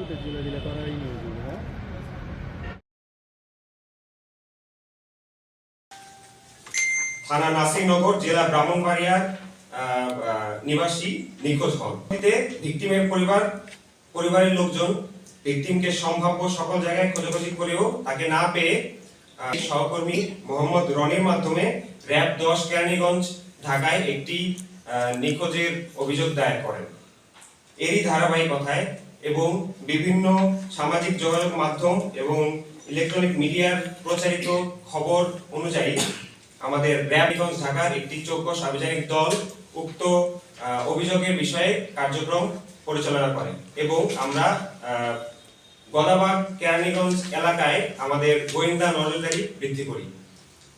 ফুটেজগুলো দিলে তারাই নিয়ে যাবে হ্যাঁ? থানা নাসিরনগর জেলা ব্রাহ্মণবাড়িয়ার নিবাসী নিখোঁজ হন। ভিকটিমের পরিবার, পরিবারের লোকজন ভিকটিমকে সম্ভাব্য সকল জায়গায় খোঁজাখুঁজি করেও তাকে না পেয়ে সহকর্মী মোহাম্মদ রনির মাধ্যমে র্যাব দশ কেরানীগঞ্জ ঢাকায় একটি নিখোঁজের অভিযোগ দায়ের করেন। এরই ধারাবাহিকতায় এবং বিভিন্ন সামাজিক যোগাযোগ মাধ্যম এবং ইলেকট্রনিক মিডিয়ার প্রচারিত খবর অনুযায়ী আমাদের র্যাবগঞ্জ ঢাকার একটি চৌক্ষ সার্বজনিক দল উক্ত অভিযোগের বিষয়ে কার্যক্রম পরিচালনা করে এবং আমরা গদাবাগ, কেরানীগঞ্জ এলাকায় আমাদের গোয়েন্দা নজরদারি বৃদ্ধি করি।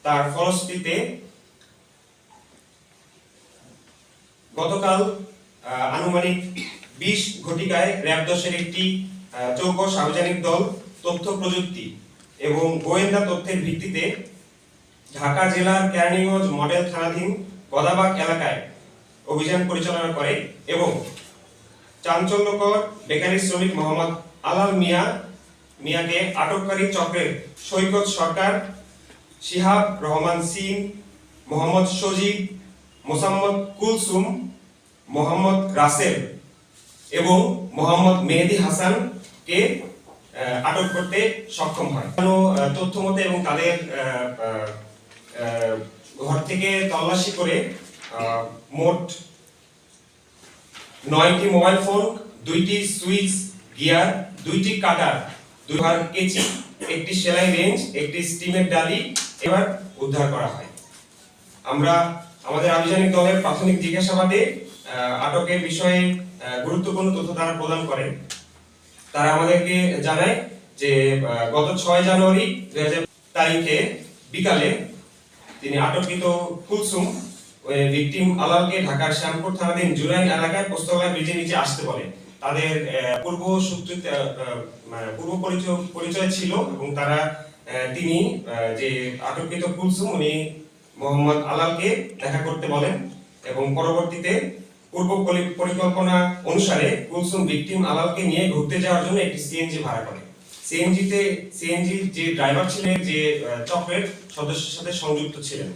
তার ফলশ্রুতিতে গতকাল আনুমানিক বিশ ঘটিকায় র্যাব দশের একটি চৌক সার্বজনিক দল তথ্য প্রযুক্তি এবং গোয়েন্দা তথ্যের ভিত্তিতে ঢাকা জেলার কেরানীগঞ্জ মডেল থানাধীন গদাবাগ এলাকায় অভিযান পরিচালনা করে এবং চাঞ্চল্যকর বেকারি শ্রমিক মোহাম্মদ আলাল মিয়া, মিয়াকে আটককারী চক্রের সৈকত সরকার শিহাব রহমান সিং, মোহাম্মদ সজীব, মোসাম্মদ কুলসুম, মোহাম্মদ রাসেল এবং মোহাম্মদ মেহেদি হাসানকে আহ, আটক করতে সক্ষম হয়। তথ্য মতে এবং তাদের ঘর থেকে তল্লাশি করে মোট নয়টি মোবাইল ফোন দুইটি সুইচ গিয়ার দুইটি কাটার দুই ভার কেচি একটি সেলাই রেঞ্জ একটি স্টিমের ডালি এবার উদ্ধার করা হয়। আমরা আমাদের আভিযানিক দলের প্রাথমিক জিজ্ঞাসাবাদে আটকের বিষয়ে গুরুত্বপূর্ণ তথ্য তারা প্রদান করেন। তারা আমাদেরকে জানায় যে গত ছয় জানুয়ারি দুই তারিখে বিকালে তিনি আটককৃত কুলসুম ভিকটিম আলালকে ঢাকার শ্যামপুর থানাধীন জুরাইন এলাকায় পোস্তলা ব্রিজের নিচে আসতে বলে। তাদের পূর্ব সূত্রে আহ, আহ, মানে পূর্ব পরিচয় পরিচয় ছিল এবং তারা তিনি যে আটককৃত কুলসুম উনি মোহাম্মদ আলালকে দেখা করতে বলেন এবং পরবর্তীতে পূর্ব পরি- পরিকল্পনা অনুসারে কুলসুম ভিকটিম আলালকে নিয়ে ঘুরতে যাওয়ার জন্য একটি সিএনজি ভাড়া করে। সিএনজিতে সিএনজি যে ড্রাইভার ছিলেন, যে চক্রের সদস্যের সাথে সংযুক্ত ছিলেন।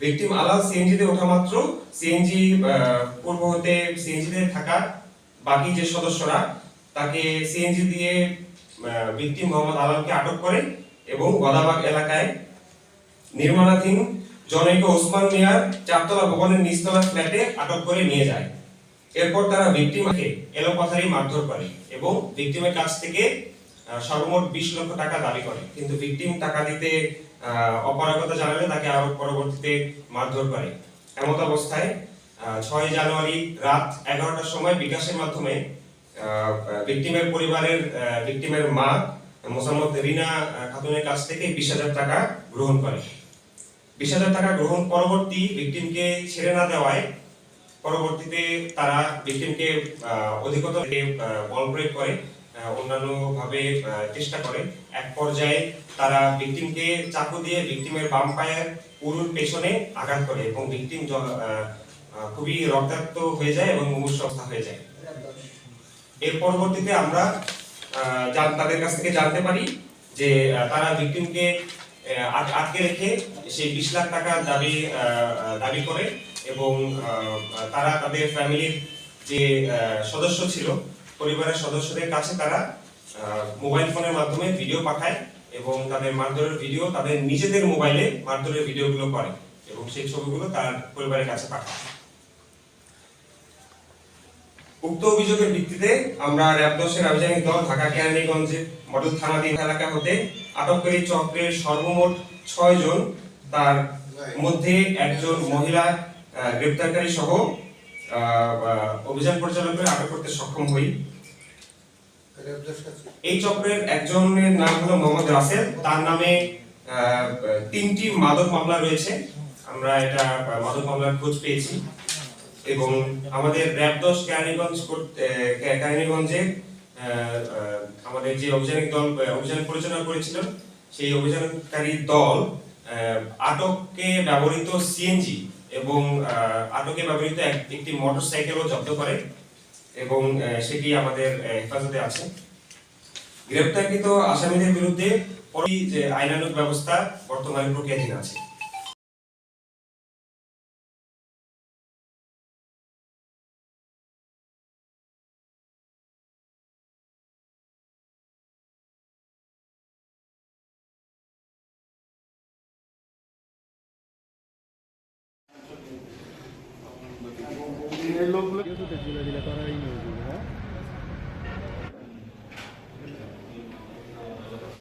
ভিকটিম আলাল সিএনজিতে ওঠা মাত্র সিএনজি পূর্ব হতে সিএনজিতে থাকা বাকি যে সদস্যরা, তাকে সিএনজি দিয়ে ভিকটিম মোহাম্মদ আলালকে আটক করে এবং গদাবাগ এলাকায় নির্মাণাধীন জনৈক ওসমান মিয়ার চারতলা ভবনের নিচতলা ফ্ল্যাটে আটক করে নিয়ে যায়। এরপর তারা ভিকটিমকে এলোপাথারি মারধর করে এবং ভিকটিমের কাছ থেকে সর্বমোট বিশ লক্ষ টাকা দাবি করে। কিন্তু ভিকটিম টাকা দিতে অপারগতা জানালে তাকে আরও পরবর্তীতে মারধর করে। এমত অবস্থায় ছয় জানুয়ারি রাত এগারোটার সময় বিকাশের মাধ্যমে ভিকটিমের পরিবারের ভিকটিমের মা মোসাম্মদ রিনা খাতুনের কাছ থেকে বিশ হাজার টাকা গ্রহণ করে। বিশ হাজার টাকা গ্রহণ পরবর্তী ভিকটিমকে ছেড়ে না দেওয়ায় পরবর্তীতে তারা ভিকটিমকে অধিকতর বল প্রয়োগ করে আহ, অন্যান্য ভাবে আহ, চেষ্টা করে। এক পর্যায়ে তারা ভিকটিমকে চাকু দিয়ে ভিকটিমের বাম পায়ের পুরুর পেছনে আঘাত করে এবং ভিকটিম খুবই রক্তাক্ত হয়ে যায় এবং মুমূর্ষ অবস্থা হয়ে যায়। এর পরবর্তীতে আমরা তাদের কাছ থেকে জানতে পারি যে তারা ভিকটিমকে আটকে রেখে সেই বিশ লাখ টাকা দাবি দাবি করে এবং তারা তাদের ফ্যামিলির যে সদস্য ছিল, পরিবারের সদস্যদের কাছে তারা মোবাইল ফোনের মাধ্যমে ভিডিও পাঠায় এবং তাদের মারধরের ভিডিও তাদের নিজেদের মোবাইলে মারধরের ভিডিওগুলো করে এবং সেই ছবিগুলো তার পরিবারের কাছে পাঠায়। উক্ত অভিযোগের ভিত্তিতে আমরা র্যাব দশের আভিযানিক দল ঢাকা কেরানীগঞ্জে মডেল থানাধীন এলাকা হতে আটককারী চক্রের সর্বমোট ছয় জন, তার মধ্যে একজন মহিলা গ্রেপ্তারকারী সহ অভিযান পরিচালনা করে আটক করতে সক্ষম হই। এই চক্রের একজনের নাম হলো মোহাম্মদ রাসেল। তার নামে তিনটি মাদক মামলা রয়েছে। আমরা এটা মাদক মামলার খোঁজ পেয়েছি। এবং আমাদের র্যাব দশ কেরানীগঞ্জ কেরানীগঞ্জে আমাদের যে অভিযানিক দল অভিযান পরিচালনা করেছিল সেই অভিযানকারী দল আহ, আটকে ব্যবহৃত সিএনজি এবং আটকে ব্যবহৃত এক- একটি মোটরসাইকেলও জব্দ করে এবং সেটি আমাদের হেফাজতে আছে। গ্রেপ্তারকৃত আসামিদের বিরুদ্ধে যে আইনানুগ ব্যবস্থা বর্তমানে প্রক্রিয়াধীন আছে। এই লোকগুলো ঝুলে দিলে করা